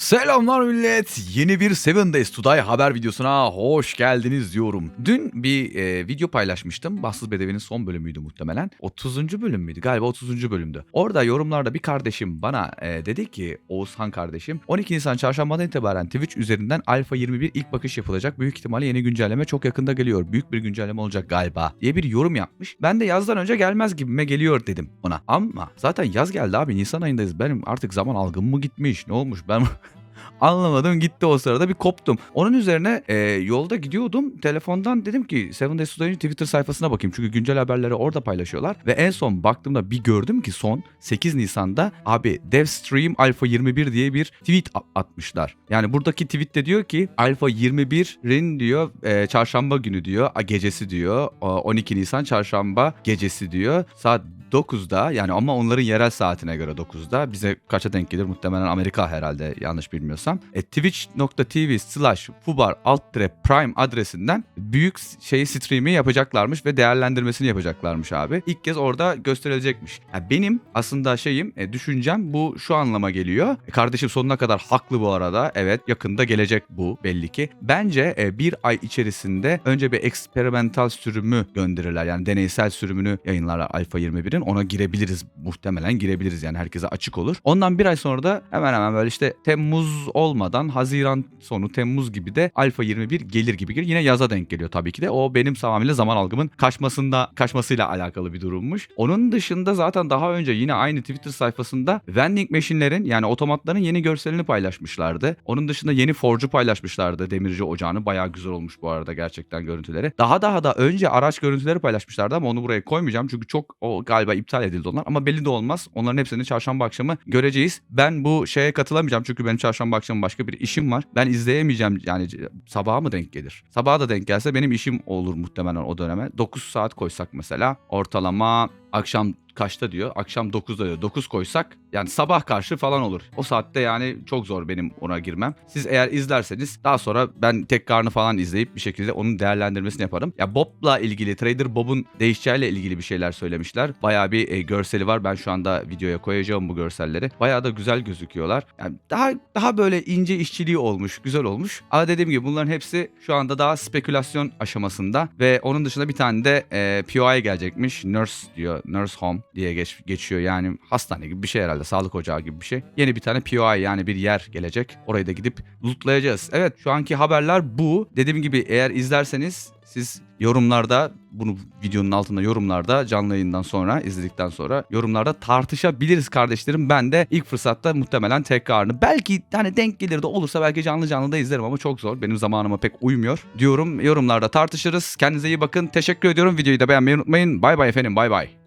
Selamlar millet. Yeni bir Seven Days to Die haber videosuna hoş geldiniz diyorum. Dün bir e, video paylaşmıştım. Bahtsız Bedevi'nin son bölümüydü muhtemelen. 30. bölüm müydü? Galiba 30. bölümdü. Orada yorumlarda bir kardeşim bana e, dedi ki Oğuzhan kardeşim 12 Nisan çarşambadan itibaren Twitch üzerinden Alpha 21 ilk bakış yapılacak. Büyük ihtimalle yeni güncelleme çok yakında geliyor. Büyük bir güncelleme olacak galiba diye bir yorum yapmış. Ben de yazdan önce gelmez gibime geliyor dedim ona. Ama zaten yaz geldi abi Nisan ayındayız. Benim artık zaman algım mı gitmiş? Ne olmuş? Ben Anlamadım gitti o sırada bir koptum. Onun üzerine e, yolda gidiyordum. Telefondan dedim ki Seven Days to Twitter sayfasına bakayım. Çünkü güncel haberleri orada paylaşıyorlar. Ve en son baktığımda bir gördüm ki son 8 Nisan'da abi Devstream Alpha 21 diye bir tweet atmışlar. Yani buradaki tweette diyor ki Alpha 21'in diyor e, çarşamba günü diyor gecesi diyor. O, 12 Nisan çarşamba gecesi diyor. Saat 9'da yani ama onların yerel saatine göre 9'da bize kaça denk gelir muhtemelen Amerika herhalde yanlış bilmiyorsam. E, Twitch.tv slash fubar alt prime adresinden büyük şeyi stream'i yapacaklarmış ve değerlendirmesini yapacaklarmış abi. İlk kez orada gösterilecekmiş. Ya benim aslında şeyim e, düşüncem bu şu anlama geliyor. E, kardeşim sonuna kadar haklı bu arada. Evet yakında gelecek bu belli ki. Bence e, bir ay içerisinde önce bir eksperimental sürümü gönderirler. Yani deneysel sürümünü yayınlarlar Alpha 21'in. Ona girebiliriz muhtemelen girebiliriz yani herkese açık olur. Ondan bir ay sonra da hemen hemen böyle işte Temmuz olmadan Haziran sonu Temmuz gibi de Alpha 21 gelir gibi gelir. Yine yaza denk geliyor tabii ki de. O benim tamamıyla zaman algımın kaçmasında kaçmasıyla alakalı bir durummuş. Onun dışında zaten daha önce yine aynı Twitter sayfasında vending machine'lerin yani otomatların yeni görselini paylaşmışlardı. Onun dışında yeni Forge'u paylaşmışlardı. Demirci ocağını bayağı güzel olmuş bu arada gerçekten görüntüleri. Daha daha da önce araç görüntüleri paylaşmışlardı ama onu buraya koymayacağım çünkü çok o galiba iptal edildi onlar ama belli de olmaz. Onların hepsini çarşamba akşamı göreceğiz. Ben bu şeye katılamayacağım çünkü benim çarşamba akşamı başka bir işim var. Ben izleyemeyeceğim yani sabaha mı denk gelir? Sabaha da denk gelse benim işim olur muhtemelen o döneme. 9 saat koysak mesela ortalama akşam kaçta diyor? Akşam 9'da diyor. 9 koysak yani sabah karşı falan olur. O saatte yani çok zor benim ona girmem. Siz eğer izlerseniz daha sonra ben tekrarını falan izleyip bir şekilde onun değerlendirmesini yaparım. Ya Bob'la ilgili Trader Bob'un değişeceğiyle ilgili bir şeyler söylemişler. Bayağı bir e, görseli var. Ben şu anda videoya koyacağım bu görselleri. Bayağı da güzel gözüküyorlar. Yani daha daha böyle ince işçiliği olmuş, güzel olmuş. Ama dediğim gibi bunların hepsi şu anda daha spekülasyon aşamasında ve onun dışında bir tane de e, POI gelecekmiş. Nurse diyor. Nurse Home diye geç, geçiyor. Yani hastane gibi bir şey herhalde. Sağlık ocağı gibi bir şey. Yeni bir tane POI yani bir yer gelecek. Orayı da gidip lootlayacağız. Evet şu anki haberler bu. Dediğim gibi eğer izlerseniz siz yorumlarda bunu videonun altında yorumlarda canlı yayından sonra izledikten sonra yorumlarda tartışabiliriz kardeşlerim. Ben de ilk fırsatta muhtemelen tekrarını belki hani denk gelir de olursa belki canlı canlı da izlerim ama çok zor. Benim zamanıma pek uymuyor. Diyorum yorumlarda tartışırız. Kendinize iyi bakın. Teşekkür ediyorum. Videoyu da beğenmeyi unutmayın. Bay bay efendim. Bay bay.